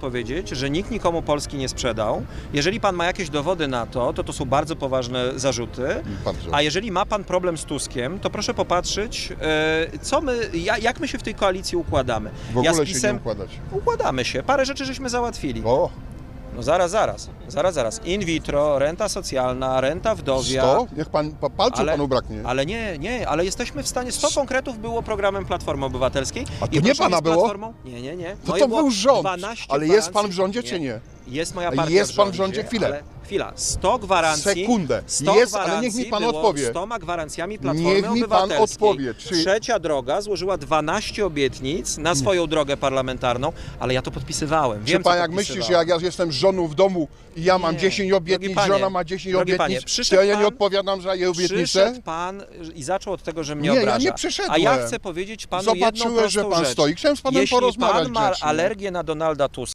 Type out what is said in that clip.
powiedzieć, że nikt nikomu Polski nie sprzedał. Jeżeli pan ma jakieś dowody na to, to to są bardzo poważne zarzuty. A jeżeli ma pan problem z Tuskiem, to proszę popatrzeć, e, co my, ja- jak my się w tej koalicji układamy. W ja ogóle z się PiSem nie układać. układamy się. Parę rzeczy żeśmy załatwili. O, No zaraz, zaraz, zaraz, zaraz. In vitro, renta socjalna, renta wdowia. 100? Niech pan, pa- palców Ale- panu braknie. Ale nie, nie, ale jesteśmy w stanie. 100 konkretów było programem Platformy Obywatelskiej. A to nie pana było? Platformą, nie, nie, nie. To to był rząd. 12 Ale jest pan w rządzie, czy nie? Jest moja partia jest w pan w rządzie? Chwilę. Ale, chwila. 100 gwarancji. Sekundę. 100 Jest, ale niech mi pan odpowie. 100 gwarancjami Platformy Niech mi pan odpowie, czy- Trzecia droga złożyła 12 obietnic na swoją drogę parlamentarną, ale ja to podpisywałem. Czy Wiem, pan co jak myślisz, jak ja jestem żoną w domu i ja mam Nie. 10 Drogi obietnic, panie, żona ma 10 drogi obietnic, panie, to ja nie pan- odpowiadam za jej obietnicę? Przyszedł pan i zaczął od tego, że mnie Nie, ja obraża. nie przyszedłem. A ja chcę powiedzieć panu jedną Zobaczyłem, że prostą pan rzecz. stoi. Chciałem z panem Jeśli porozmawiać pan ma alergię na Donalda Tuska,